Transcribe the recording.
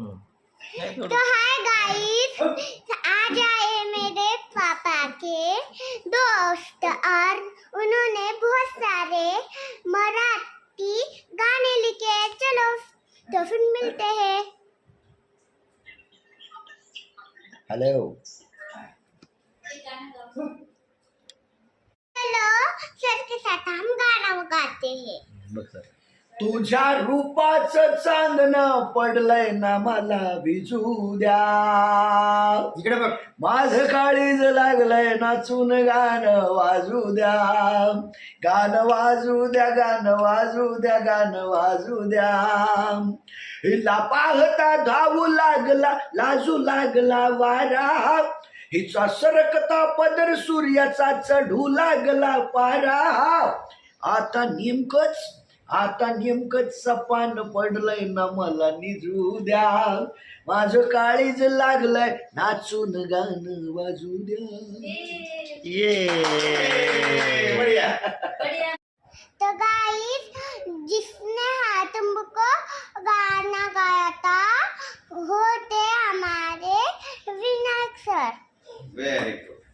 नाही तो hi guys आज आए मेरे पापा के दोस्त और उन्होंने बहुत सारे मराठी गाने लिखे हैं। चलो तो फिर मिलते हैं। हॅलो। चलो सर के साथ हम गाना गाते हैं। तुझ्या रूपाचं चांदण पडलंय ना मला भिजू द्या. इकडे बघ. माझ काळीज लागलंय नाचून गाणं वाजू द्या. गाणं वाजू द्या गाणं वाजू द्या गाणं वाजू द्या. हिला पाहता धावू लागला लाजू लागला वारा. हिचा सरकता पदर सूर्याचा चढू लागला पारा. आता नेमकंच आता नेमकं सपान पडलंय ना मला निजू द्या. माझं काळीज लागलंय नाचून गाणं वाजू द्या. ये. बढिया. तो गाइस जिसने हाथ हमको गाना गाया था वो हमारे विनायक सर व्हेरी गुड